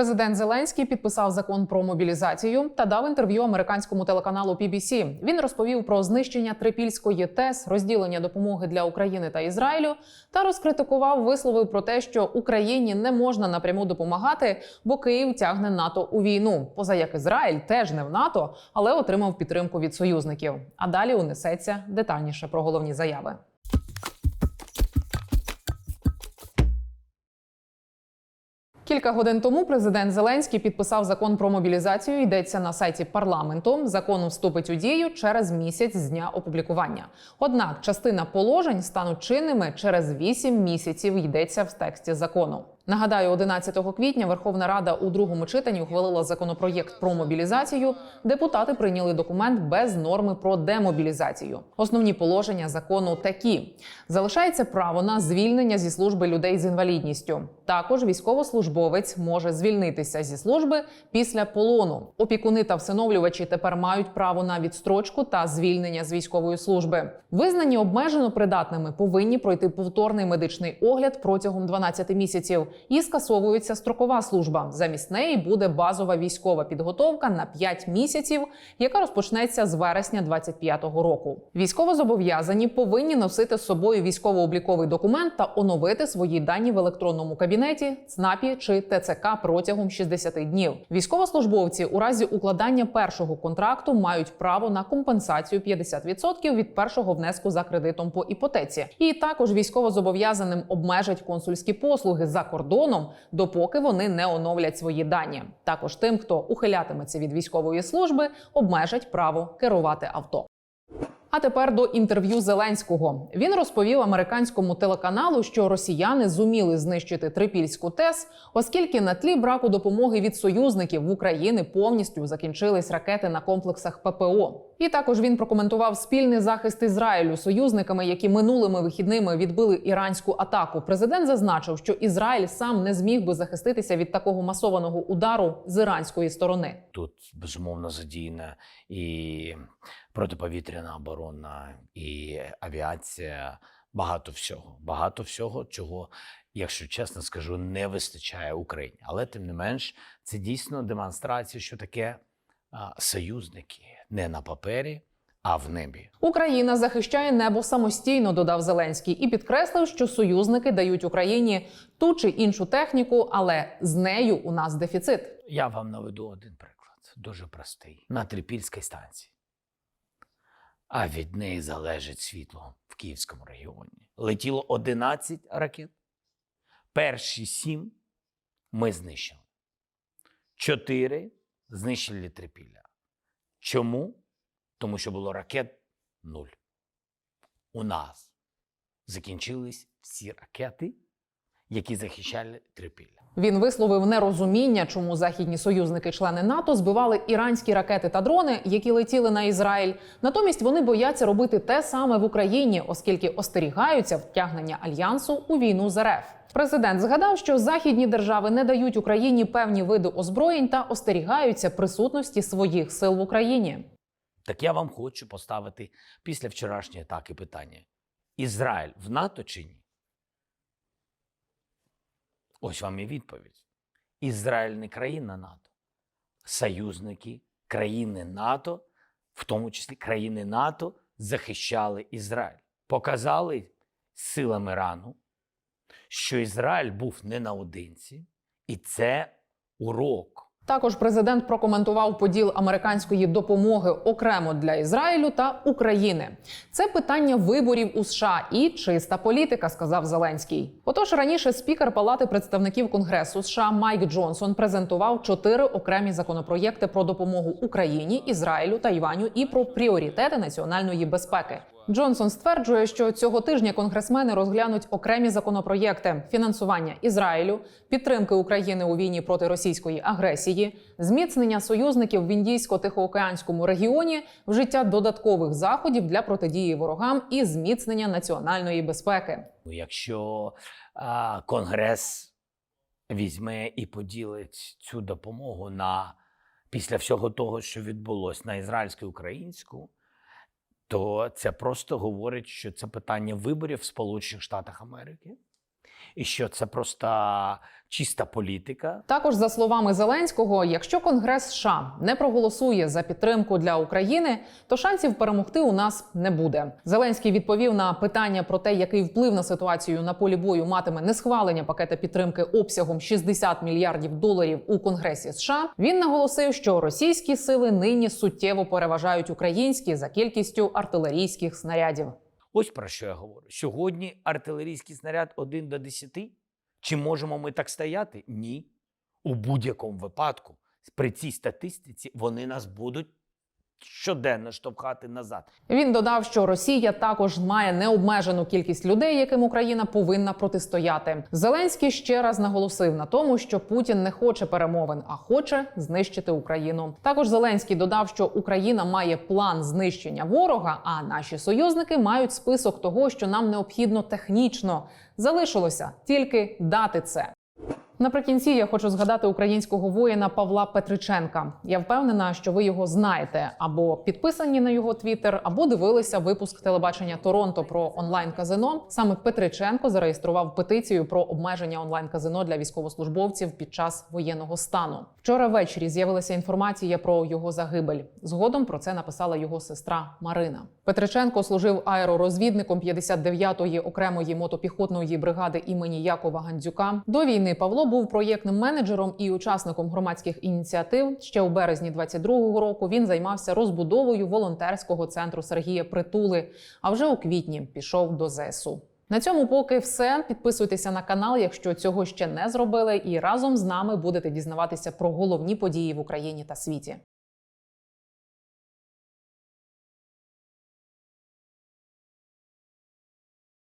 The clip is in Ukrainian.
Президент Зеленський підписав закон про мобілізацію та дав інтерв'ю американському телеканалу PBC. Він розповів про знищення трипільської ТЕС, розділення допомоги для України та Ізраїлю, та розкритикував висловив про те, що Україні не можна напряму допомагати, бо Київ тягне НАТО у війну. Поза як Ізраїль теж не в НАТО, але отримав підтримку від союзників. А далі унесеться детальніше про головні заяви. Кілька годин тому президент Зеленський підписав закон про мобілізацію. Йдеться на сайті парламенту. Закон вступить у дію через місяць з дня опублікування. Однак частина положень стануть чинними через 8 місяців. Йдеться в тексті закону. Нагадаю, 11 квітня Верховна Рада у другому читанні ухвалила законопроєкт про мобілізацію. Депутати прийняли документ без норми про демобілізацію. Основні положення закону такі: залишається право на звільнення зі служби людей з інвалідністю. Також військовослужбовець може звільнитися зі служби після полону. Опікуни та всиновлювачі тепер мають право на відстрочку та звільнення з військової служби. Визнані обмежено придатними повинні пройти повторний медичний огляд протягом 12 місяців і скасовується строкова служба. Замість неї буде базова військова підготовка на 5 місяців, яка розпочнеться з вересня 25-го року. Військовозобов'язані повинні носити з собою військово-обліковий документ та оновити свої дані в електронному кабінеті, ЦНАПі чи ТЦК протягом 60 днів. Військовослужбовці у разі укладання першого контракту мають право на компенсацію 50% від першого внеску за кредитом по іпотеці. І також військовозобов'язаним обмежать консульські послуги за кордоном, допоки вони не оновлять свої дані. Також тим, хто ухилятиметься від військової служби, обмежать право керувати авто. А тепер до інтерв'ю Зеленського. Він розповів американському телеканалу, що росіяни зуміли знищити трипільську ТЕС, оскільки на тлі браку допомоги від союзників в Україні повністю закінчились ракети на комплексах ППО. І також він прокоментував спільний захист Ізраїлю союзниками, які минулими вихідними відбили іранську атаку. Президент зазначив, що Ізраїль сам не зміг би захиститися від такого масованого удару з іранської сторони. Тут безумовно задіяна і протиповітряна оборона, і авіація. Багато всього, багато всього, чого, якщо чесно скажу, не вистачає Україні. Але тим не менш, це дійсно демонстрація, що таке а, союзники не на папері, а в небі. Україна захищає небо самостійно, додав Зеленський, і підкреслив, що союзники дають Україні ту чи іншу техніку, але з нею у нас дефіцит. Я вам наведу один приклад, дуже простий. На Трипільській станції. А від неї залежить світло в Київському регіоні. Летіло 11 ракет. Перші сім ми знищили. Чотири знищили Трипілля. Чому? Тому що було ракет нуль. У нас закінчились всі ракети, які захищали Трипілля. Він висловив нерозуміння, чому західні союзники-члени НАТО збивали іранські ракети та дрони, які летіли на Ізраїль. Натомість вони бояться робити те саме в Україні, оскільки остерігаються втягнення альянсу у війну з РФ. Президент згадав, що західні держави не дають Україні певні види озброєнь та остерігаються присутності своїх сил в Україні. Так я вам хочу поставити після вчорашньої атаки питання: Ізраїль в НАТО чи ні? Ось вам і відповідь. Ізраїль не країна НАТО. Союзники країни НАТО, в тому числі країни НАТО, захищали Ізраїль. Показали силами Ірану, що Ізраїль був не наодинці, і це урок. Також президент прокоментував поділ американської допомоги окремо для Ізраїлю та України. Це питання виборів у США і чиста політика, сказав Зеленський. Отож, раніше спікер Палати представників Конгресу США Майк Джонсон презентував чотири окремі законопроєкти про допомогу Україні, Ізраїлю, Тайваню і про пріоритети національної безпеки. Джонсон стверджує, що цього тижня конгресмени розглянуть окремі законопроєкти: фінансування Ізраїлю, підтримки України у війні проти російської агресії, зміцнення союзників в індійсько-тихоокеанському регіоні, вжиття додаткових заходів для протидії ворогам і зміцнення національної безпеки. Ну, Якщо а, Конгрес візьме і поділить цю допомогу на після всього того, що відбулося на ізраїльську і українську, то це просто говорить, що це питання виборів в Сполучених Штатах Америки. І що це просто чиста політика. Також за словами Зеленського, якщо Конгрес США не проголосує за підтримку для України, то шансів перемогти у нас не буде. Зеленський відповів на питання про те, який вплив на ситуацію на полі бою матиме несхвалення пакета підтримки обсягом 60 мільярдів доларів у Конгресі США. Він наголосив, що російські сили нині суттєво переважають українські за кількістю артилерійських снарядів. Ось про що я говорю. Сьогодні артилерійський снаряд 1 до 10. Чи можемо ми так стояти? Ні. У будь-якому випадку, при цій статистиці, вони нас будуть щоденно штовхати назад. Він додав, що Росія також має необмежену кількість людей, яким Україна повинна протистояти. Зеленський ще раз наголосив на тому, що Путін не хоче перемовин, а хоче знищити Україну. Також Зеленський додав, що Україна має план знищення ворога, а наші союзники мають список того, що нам необхідно технічно. Залишилося тільки дати це. Наприкінці я хочу згадати українського воїна Павла Петриченка. Я впевнена, що ви його знаєте або підписані на його твіттер, або дивилися випуск телебачення Торонто про онлайн казино. Саме Петриченко зареєстрував петицію про обмеження онлайн казино для військовослужбовців під час воєнного стану. Вчора ввечері з'явилася інформація про його загибель. Згодом про це написала його сестра Марина. Петриченко служив аеророзвідником 59-ї окремої мотопіхотної бригади імені Якова Гандзюка. До війни Павло був проєктним менеджером і учасником громадських ініціатив. Ще у березні 22-го року він займався розбудовою волонтерського центру Сергія Притули. А вже у квітні пішов до ЗСУ. На цьому поки все. Підписуйтеся на канал, якщо цього ще не зробили, і разом з нами будете дізнаватися про головні події в Україні та світі.